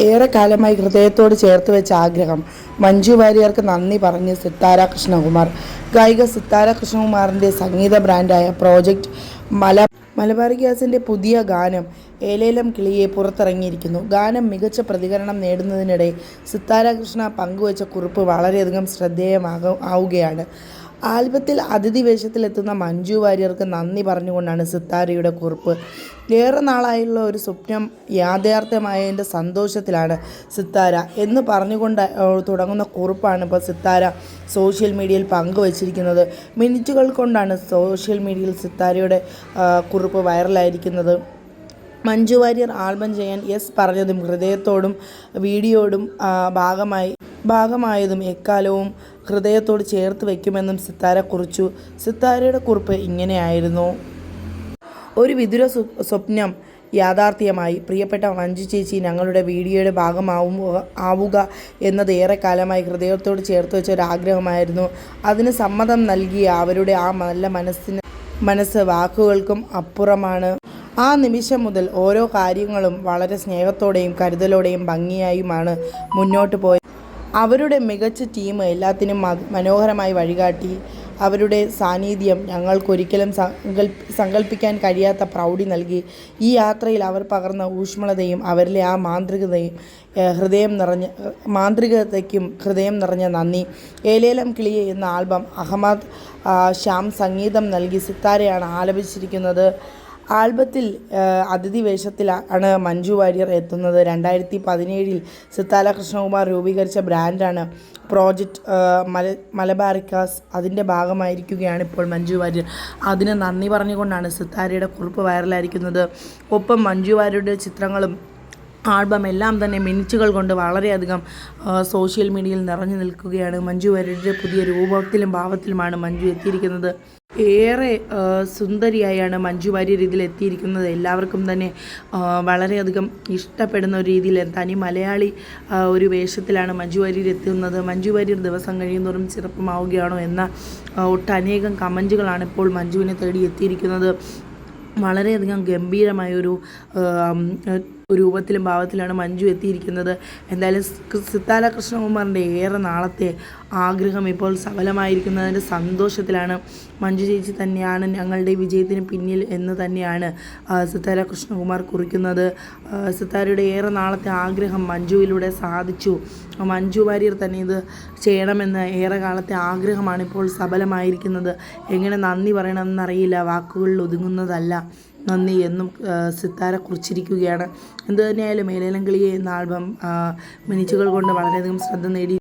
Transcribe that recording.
ഏറെക്കാലമായി ഹൃദയത്തോട് ചേർത്ത് വെച്ച ആഗ്രഹം. മഞ്ജു വാര്യർക്ക് നന്ദി പറഞ്ഞ് സിത്താര കൃഷ്ണകുമാർ. ഗായിക സിത്താര കൃഷ്ണകുമാറിന്റെ സംഗീത ബ്രാൻഡായ പ്രോജക്റ്റ് മല മലബാർ ഗ്യാസിന്റെ പുതിയ ഗാനം ഏലേലം കിളിയെ പുറത്തിറങ്ങിയിരിക്കുന്നു. ഗാനം മികച്ച പ്രതികരണം നേടുന്നതിനിടെ സിത്താര കൃഷ്ണ പങ്കുവച്ച കുറിപ്പ് വളരെയധികം ശ്രദ്ധേയമാകും ആവുകയാണ്. ആൽബത്തിൽ അതിഥി വേഷത്തിലെത്തുന്ന മഞ്ജു വാര്യർക്ക് നന്ദി പറഞ്ഞുകൊണ്ടാണ് സിത്താരയുടെ കുറിപ്പ്. ഏറെ നാളായുള്ള ഒരു സ്വപ്നം യാഥാർത്ഥ്യമായതിന്റെ സന്തോഷത്തിലാണ് സിത്താര എന്ന് പറഞ്ഞുകൊണ്ട് തുടങ്ങുന്ന കുറിപ്പാണ് ഇപ്പോൾ സിത്താര സോഷ്യൽ മീഡിയയിൽ പങ്കുവച്ചിരിക്കുന്നത്. മിനിറ്റുകൾ കൊണ്ടാണ് സോഷ്യൽ മീഡിയയിൽ സിത്താരയുടെ കുറിപ്പ് വൈറലായിരിക്കുന്നത്. മഞ്ജു വാര്യർ ആൽബം ചെയ്യാൻ യെസ് പറഞ്ഞതും ഹൃദയത്തോടും വീഡിയോടും ഭാഗമായി ഭാഗമായതും എക്കാലവും ഹൃദയത്തോട് ചേർത്ത് വയ്ക്കുമെന്നും സിത്താര കുറിച്ചു. സിത്താരയുടെ കുറിപ്പ് ഇങ്ങനെയായിരുന്നു. ഒരു വിദുര സ്വപ്നം യാഥാർത്ഥ്യമായി. പ്രിയപ്പെട്ട മഞ്ജു ചേച്ചി ഞങ്ങളുടെ വീഡിയോയുടെ ഭാഗമാവും ആവുക എന്നത് ഏറെക്കാലമായി ഹൃദയത്തോട് ചേർത്ത് വെച്ച ഒരു ആഗ്രഹമായിരുന്നു. അതിന് സമ്മതം നൽകിയ അവരുടെ ആ നല്ല മനസ്സിന് മനസ്സ് വാക്കുകൾക്കും അപ്പുറമാണ്. ആ നിമിഷം മുതൽ ഓരോ കാര്യങ്ങളും വളരെ സ്നേഹത്തോടെയും കരുതലോടെയും ഭംഗിയായുമാണ് മുന്നോട്ട് പോയത് അവരുടെ മികച്ച ടീം എല്ലാത്തിനും മനോഹരമായി വഴികാട്ടി. അവരുടെ സാന്നിധ്യം ഞങ്ങൾക്കൊരിക്കലും സങ്കല്പിക്കാൻ കഴിയാത്ത പ്രൗഢി നൽകി. ഈ യാത്രയിൽ അവർ പകർന്ന ഊഷ്മളതയും അവരിലെ ആ മാന്ത്രികതയും ഹൃദയം നിറഞ്ഞ മാന്ത്രികതയ്ക്കും ഹൃദയം നിറഞ്ഞ നന്ദി. ഏലേലം കിളിയെ എന്ന ആൽബം അഹമ്മദ് ശ്യാം സംഗീതം നൽകി സിത്താരയാണ് ആലപിച്ചിരിക്കുന്നത്. ആൽബത്തിൽ അതിഥി വേഷത്തിലാണ് മഞ്ജു വാര്യർ എത്തുന്നത്. രണ്ടായിരത്തി പതിനേഴിൽ സിത്താല കൃഷ്ണകുമാർ രൂപീകരിച്ച ബ്രാൻഡാണ് പ്രോജക്റ്റ് മല മലബാറിക്കാസ്. അതിന്റെ ഭാഗമായിരിക്കുകയാണ് ഇപ്പോൾ മഞ്ജു വാര്യർ. അതിന് നന്ദി പറഞ്ഞുകൊണ്ടാണ് സിത്താരയുടെ കുറിപ്പ് വൈറലായിരിക്കുന്നത്. ഒപ്പം മഞ്ജു വാര്യരുടെ ചിത്രങ്ങളും ആൽബം എല്ലാം തന്നെ മിനിച്ചുകൾ കൊണ്ട് വളരെയധികം സോഷ്യൽ മീഡിയയിൽ നിറഞ്ഞു നിൽക്കുകയാണ് മഞ്ജു വാര്യരുടെ പുതിയ രൂപത്തിലും ഭാവത്തിലുമാണ് മഞ്ജു എത്തിയിരിക്കുന്നത്. ഏറെ സുന്ദരിയായാണ് മഞ്ജു വാര്യർ ഇതിൽ എത്തിയിരിക്കുന്നത് എല്ലാവർക്കും തന്നെ വളരെയധികം ഇഷ്ടപ്പെടുന്ന ഒരു രീതിയിൽ തനി മലയാളി ഒരു വേഷത്തിലാണ് മഞ്ജു വാര്യർ എത്തുന്നത്. മഞ്ജു വാര്യർ ദിവസം കഴിയുന്നതോറും ചെറുപ്പമാവുകയാണോ എന്ന ഒട്ടനേകം കമന്റുകളാണ് ഇപ്പോൾ മഞ്ജുവിനെ തേടി എത്തിയിരിക്കുന്നത്. വളരെയധികം ഗംഭീരമായൊരു രൂപത്തിലും ഭാവത്തിലാണ് മഞ്ജു എത്തിയിരിക്കുന്നത്. എന്തായാലും സിത്താര കൃഷ്ണകുമാറിന്റെ ഏറെ നാളത്തെ ആഗ്രഹം ഇപ്പോൾ സഫലമായിരിക്കുന്നതിന്റെ സന്തോഷത്തിലാണ്. മഞ്ജു ചേച്ചി തന്നെയാണ് ഞങ്ങളുടെ വിജയത്തിന് പിന്നിൽ എന്ന് തന്നെയാണ് സിത്താര കൃഷ്ണകുമാർ കുറിക്കുന്നത്. സിത്താരയുടെ ഏറെ നാളത്തെ ആഗ്രഹം മഞ്ജുവിലൂടെ സാധിച്ചു. മഞ്ജു വാര്യർ തന്നെ ഇത് ചെയ്യണമെന്ന് ഏറെ കാലത്തെ ആഗ്രഹമാണ് ഇപ്പോൾ സഫലമായിരിക്കുന്നത്. എങ്ങനെ നന്ദി പറയണമെന്നറിയില്ല വാക്കുകളിൽ ഒതുങ്ങുന്നതല്ല. നന്ദി എന്നും സിത്താര കുറിച്ചിരിക്കുകയാണ്. എന്തു തന്നെയായാലും മേലേലം കിളിയെ എന്ന ആൽബം മിനിച്ചുകൾ കൊണ്ട് വളരെയധികം ശ്രദ്ധ നേടി.